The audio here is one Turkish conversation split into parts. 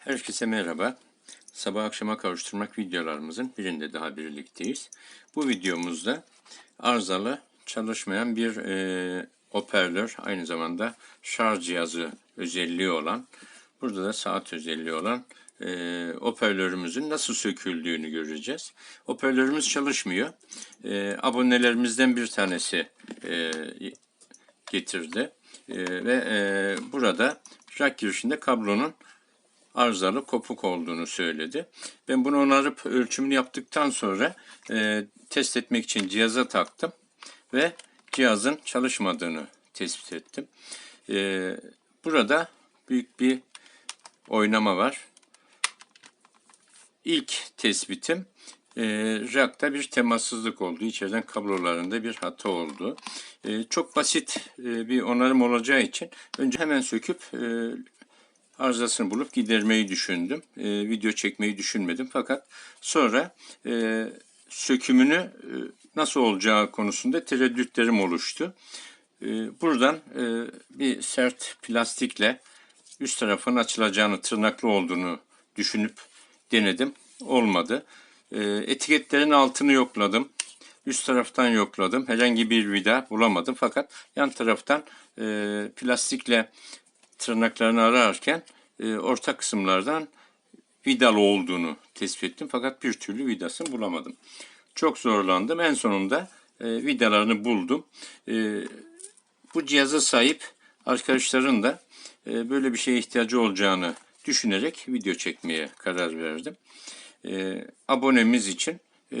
Herkese merhaba. Sabah akşama kavuşturmak videolarımızın birinde daha birlikteyiz. Bu videomuzda arızalı çalışmayan bir e, hoparlör, aynı zamanda şarj cihazı özelliği olan, burada da saat özelliği olan e, hoparlörümüzün nasıl söküldüğünü göreceğiz. Hoparlörümüz çalışmıyor. E, abonelerimizden bir tanesi e, getirdi. E, ve e, burada jack girişinde kablonun arızalı kopuk olduğunu söyledi. Ben bunu onarıp ölçümünü yaptıktan sonra e, test etmek için cihaza taktım ve cihazın çalışmadığını tespit ettim. E, burada büyük bir oynama var. İlk tespitim e, jackta bir temassızlık oldu. İçeriden kablolarında bir hata oldu. E, çok basit e, bir onarım olacağı için önce hemen söküp e, arızasını bulup gidermeyi düşündüm. E, video çekmeyi düşünmedim fakat sonra e, sökümünü e, nasıl olacağı konusunda tereddütlerim oluştu. E, buradan e, bir sert plastikle üst tarafın açılacağını, tırnaklı olduğunu düşünüp denedim. Olmadı. E, etiketlerin altını yokladım. Üst taraftan yokladım. Herhangi bir vida bulamadım. Fakat yan taraftan e, plastikle tırnaklarını ararken e, orta kısımlardan vidalı olduğunu tespit ettim. Fakat bir türlü vidasını bulamadım. Çok zorlandım. En sonunda e, vidalarını buldum. E, bu cihaza sahip arkadaşların da e, böyle bir şeye ihtiyacı olacağını düşünerek video çekmeye karar verdim. E, abonemiz için e,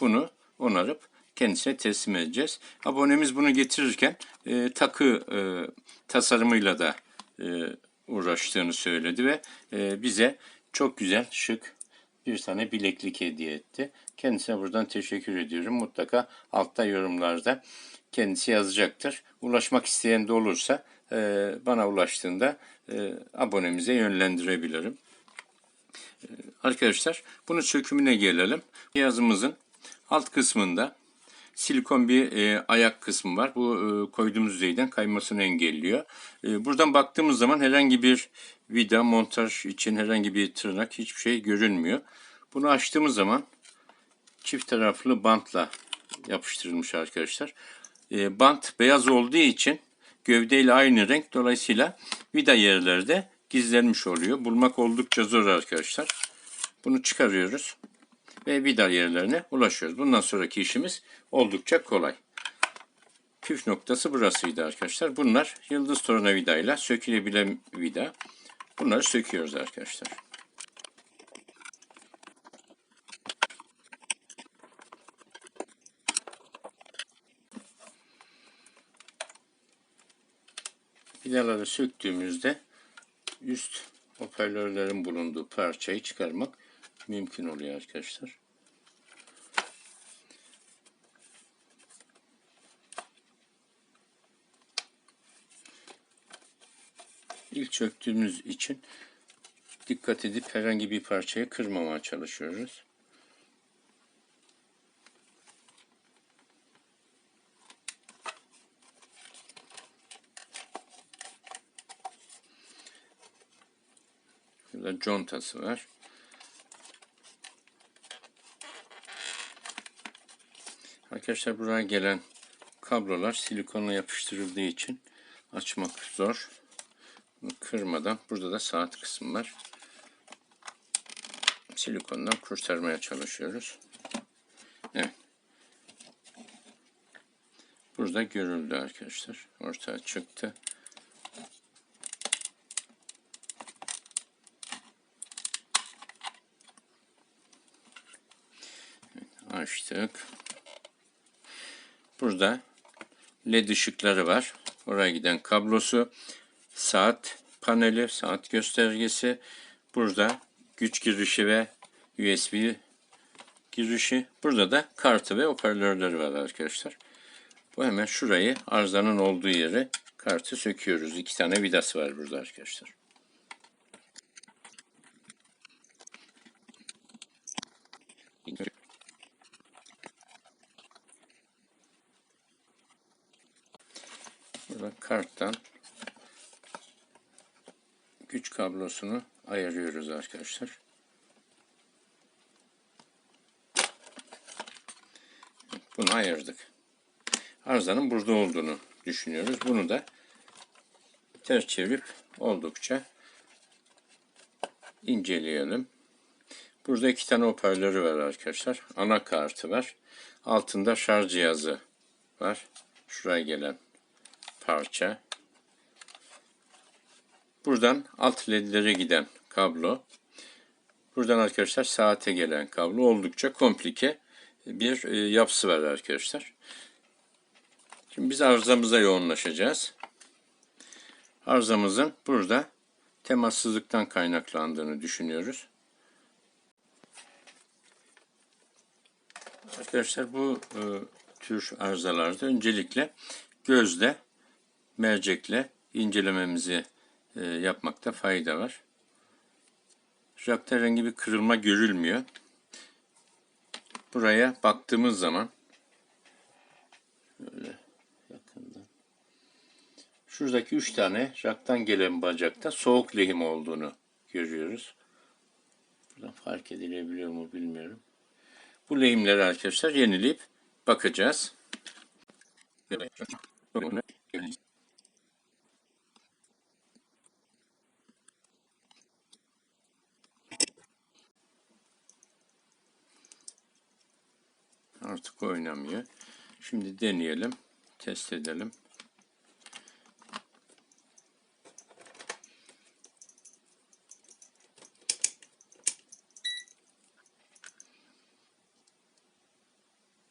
bunu onarıp kendisine teslim edeceğiz. Abonemiz bunu getirirken e, takı e, tasarımıyla da uğraştığını söyledi ve e, bize çok güzel, şık bir tane bileklik hediye etti. Kendisine buradan teşekkür ediyorum. Mutlaka altta yorumlarda kendisi yazacaktır. Ulaşmak isteyen de olursa e, bana ulaştığında e, abonemize yönlendirebilirim. E, arkadaşlar bunun sökümüne gelelim. Cihazımızın alt kısmında silikon bir e, ayak kısmı var. Bu e, koyduğumuz yüzeyden kaymasını engelliyor. E, buradan baktığımız zaman herhangi bir vida, montaj için herhangi bir tırnak hiçbir şey görünmüyor. Bunu açtığımız zaman çift taraflı bantla yapıştırılmış arkadaşlar. E, bant beyaz olduğu için gövdeyle aynı renk. Dolayısıyla vida yerlerde gizlenmiş oluyor. Bulmak oldukça zor arkadaşlar. Bunu çıkarıyoruz ve vida yerlerine ulaşıyoruz. Bundan sonraki işimiz oldukça kolay. Püf noktası burasıydı arkadaşlar. Bunlar yıldız tornavida ile sökülebilen vida. Bunları söküyoruz arkadaşlar. Vidaları söktüğümüzde üst hoparlörlerin bulunduğu parçayı çıkarmak mümkün oluyor arkadaşlar. İlk çöktüğümüz için dikkat edip herhangi bir parçayı kırmamaya çalışıyoruz. Burada contası var. Arkadaşlar buraya gelen kablolar silikonla yapıştırıldığı için açmak zor. Kırmadan burada da saat kısmı var. Silikondan kurtarmaya çalışıyoruz. Evet. Burada görüldü arkadaşlar. Ortaya çıktı. açtık. Burada led ışıkları var. Oraya giden kablosu, saat paneli, saat göstergesi. Burada güç girişi ve USB girişi. Burada da kartı ve hoparlörleri var arkadaşlar. Bu hemen şurayı arızanın olduğu yere kartı söküyoruz. İki tane vidası var burada arkadaşlar. Burada karttan 3 kablosunu ayırıyoruz arkadaşlar. Bunu ayırdık. Arızanın burada olduğunu düşünüyoruz. Bunu da ters çevirip oldukça inceleyelim. Burada iki tane hoparlörü var arkadaşlar. Ana kartı var. Altında şarj cihazı var. Şuraya gelen parça. Buradan alt ledlere giden kablo. Buradan arkadaşlar saate gelen kablo. Oldukça komplike bir e, yapısı var arkadaşlar. Şimdi biz arızamıza yoğunlaşacağız. Arızamızın burada temassızlıktan kaynaklandığını düşünüyoruz. Arkadaşlar bu e, tür arızalarda öncelikle gözle, mercekle incelememizi e, yapmakta fayda var. Jakta herhangi bir kırılma görülmüyor. Buraya baktığımız zaman böyle yakından şuradaki üç tane jaktan gelen bacakta soğuk lehim olduğunu görüyoruz. Buradan fark edilebiliyor mu bilmiyorum. Bu lehimleri arkadaşlar yenileyip bakacağız. Artık oynamıyor. Şimdi deneyelim. Test edelim.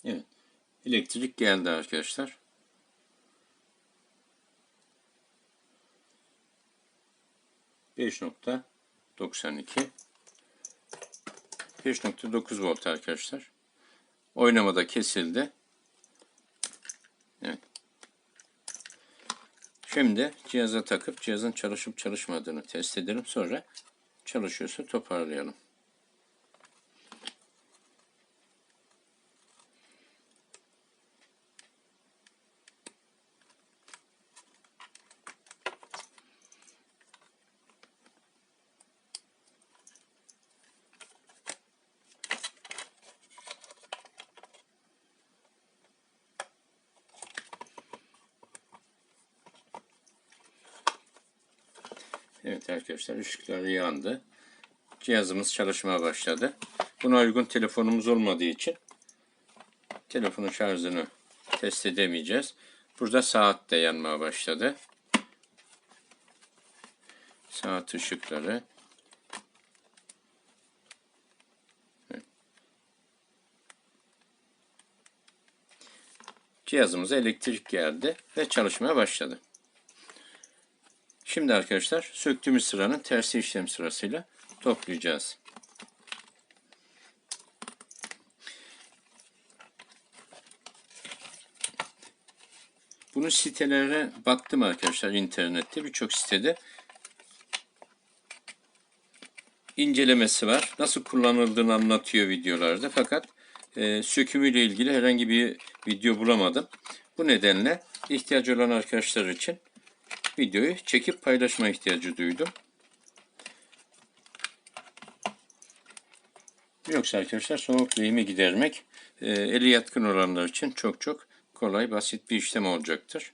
Evet. Elektrik geldi arkadaşlar. Beş nokta 92 5.9 volt arkadaşlar. Oynamada kesildi. Evet. Şimdi cihaza takıp cihazın çalışıp çalışmadığını test edelim. Sonra çalışıyorsa toparlayalım. Evet arkadaşlar ışıklar yandı. Cihazımız çalışmaya başladı. Buna uygun telefonumuz olmadığı için telefonun şarjını test edemeyeceğiz. Burada saat de yanmaya başladı. Saat ışıkları. Cihazımıza elektrik geldi ve çalışmaya başladı. Şimdi arkadaşlar söktüğümüz sıranın tersi işlem sırasıyla toplayacağız. Bunun sitelere baktım arkadaşlar internette birçok sitede incelemesi var. Nasıl kullanıldığını anlatıyor videolarda fakat e, sökümüyle ilgili herhangi bir video bulamadım. Bu nedenle ihtiyacı olan arkadaşlar için videoyu çekip paylaşma ihtiyacı duydum. Yoksa arkadaşlar soğuk lehimi gidermek e, eli yatkın olanlar için çok çok kolay basit bir işlem olacaktır.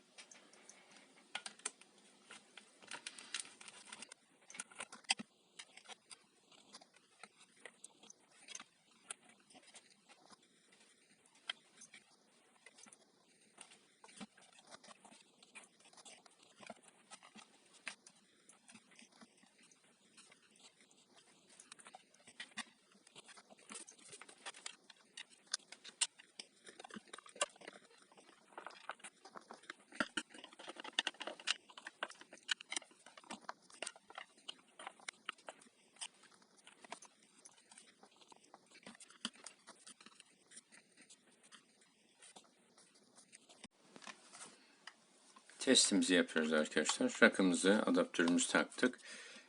Testimizi yapıyoruz arkadaşlar. Rakımızı, adaptörümüzü taktık.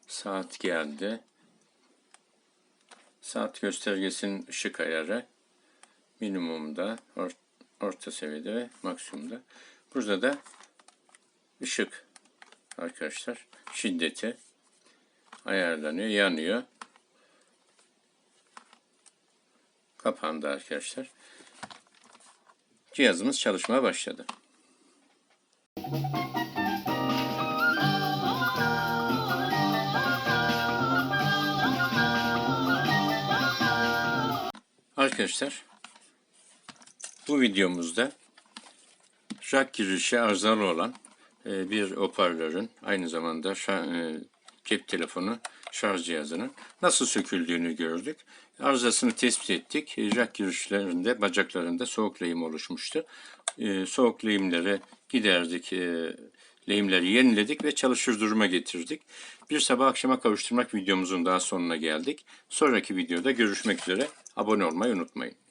Saat geldi. Saat göstergesinin ışık ayarı minimumda, or- orta seviyede ve maksimumda. Burada da ışık arkadaşlar şiddeti. ayarlanıyor, yanıyor. Kapandı arkadaşlar. Cihazımız çalışmaya başladı. Arkadaşlar bu videomuzda jack girişi arızalı olan e, bir hoparlörün aynı zamanda e, cep telefonu şarj cihazının nasıl söküldüğünü gördük. Arızasını tespit ettik. E, Jack girişlerinde bacaklarında soğuk lehim oluşmuştu. Soğuk lehimleri giderdik. e, Lehimleri yeniledik ve çalışır duruma getirdik. Bir sabah akşama kavuşturmak videomuzun daha sonuna geldik. Sonraki videoda görüşmek üzere. Abone olmayı unutmayın.